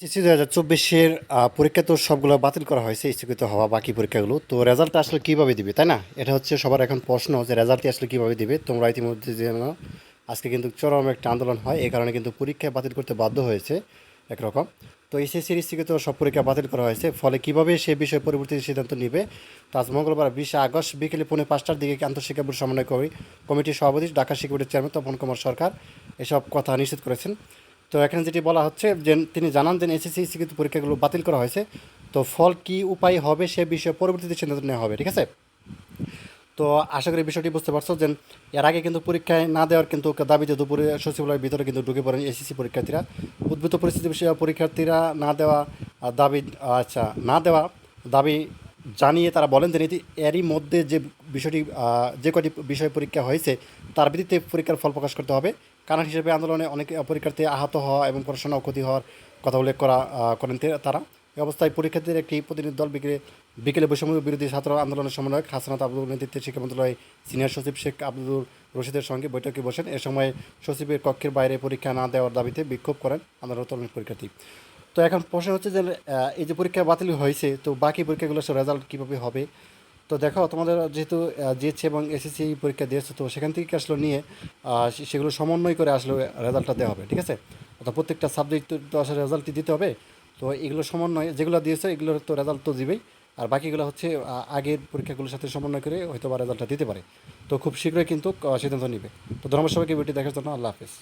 SSC দু হাজার চব্বিশের পরীক্ষা তো সবগুলো বাতিল করা হয়েছে, স্থগিত হওয়া বাকি পরীক্ষাগুলো। তো রেজাল্টটা আসলে কীভাবে দিবে, তাই না? এটা হচ্ছে সবার এখন প্রশ্ন যে রেজাল্টটি আসলে কীভাবে দিবে। তোমরা ইতিমধ্যে জানো আজকে কিন্তু চরম একটা আন্দোলন হয় এই কারণে কিন্তু পরীক্ষা বাতিল করতে বাধ্য হয়েছে একরকম। তো এসএসসির স্থগিত সব পরীক্ষা বাতিল করা হয়েছে, ফলে কীভাবে সে বিষয়ে পরবর্তী সিদ্ধান্ত নেবে, তা মঙ্গলবার বিশে আগস্ট বিকেলে পৌনে পাঁচটার দিকে আন্তঃশিক্ষা বোর্ড সমন্বয় কমিটির সভাপতি ঢাকা শিক্ষা বোর্ডের চেয়ারম্যান তপন কুমার সরকার এসব কথা নিশ্চিত করেছেন। তো এখানে যেটি বলা হচ্ছে যে তিনি জানান যে এসএসসি স্বীকৃত পরীক্ষাগুলো বাতিল করা হয়েছে। তো ফল কি উপায় হবে সে বিষয়ে পরবর্তীতে সিদ্ধান্ত নেওয়া হবে, ঠিক আছে? তো আশা করি বিষয়টি বুঝতে পারছ যে এর আগে কিন্তু পরীক্ষায় না দেওয়ার কিন্তু দাবিতে দুপুরে সচিবালয়ের ভিতরে কিন্তু ঢুকে পড়েন এসএসসি পরীক্ষার্থীরা। উদ্ভূত পরিস্থিতি বিষয়ে পরীক্ষার্থীরা না দেওয়া দাবি আচ্ছা না দেওয়া দাবি জানিয়ে তারা বলেন যে নীতি এরই মধ্যে যে বিষয়টি যে কয়টি বিষয় পরীক্ষা হয়েছে, তার ভিত্তিতে পরীক্ষার ফল প্রকাশ করতে হবে। কারণ হিসেবে আন্দোলনে অনেক পরীক্ষার্থী আহত হওয়া এবং পড়াশোনা ক্ষতি হওয়ার কথা উল্লেখ করা করেন তারা। এই অবস্থায় পরীক্ষার্থীদের একটি প্রতিনিধি দল বিকেলে বিকেলে বৈষম্য বিরোধী ছাত্র আন্দোলনের সমন্বয়ক হাসনাত আব্দুল নেতৃত্বে শিক্ষা মন্ত্রণালয় সিনিয়র সচিব শেখ আব্দুল রশিদের সঙ্গে বৈঠকে বসেন। এ সময় সচিবের কক্ষের বাইরে পরীক্ষা না দেওয়ার দাবিতে বিক্ষোভ করেন আন্দোলন পরীক্ষার্থী। তো এখন প্রশ্ন হচ্ছে যে এই যে পরীক্ষা বাতিল হয়েছে, তো বাকি পরীক্ষাগুলোর রেজাল্ট কীভাবে হবে? তো দেখো, তোমাদের যেহেতু জিএসসি এবং এসএসসি পরীক্ষা দিয়েছে, তো সেখান থেকে আসলে নিয়ে সেগুলো সমন্বয় করে আসলে রেজাল্টটা দেওয়া হবে, ঠিক আছে? অর্থাৎ প্রত্যেকটা সাবজেক্ট তো আসলে রেজাল্টই দিতে হবে, তো এগুলো সমন্বয়, যেগুলো দিয়েছে, এগুলোর তো রেজাল্ট তো দিবেই, আর বাকিগুলো হচ্ছে আগের পরীক্ষাগুলোর সাথে সমন্বয় করে হয়তো বা রেজাল্টটা দিতে পারে। তো খুব শীঘ্রই কিন্তু সিদ্ধান্ত নিবে। তো ধন্যবাদ সবাইকে ভিডিও দেখার জন্য আল্লাহ হাফিজ।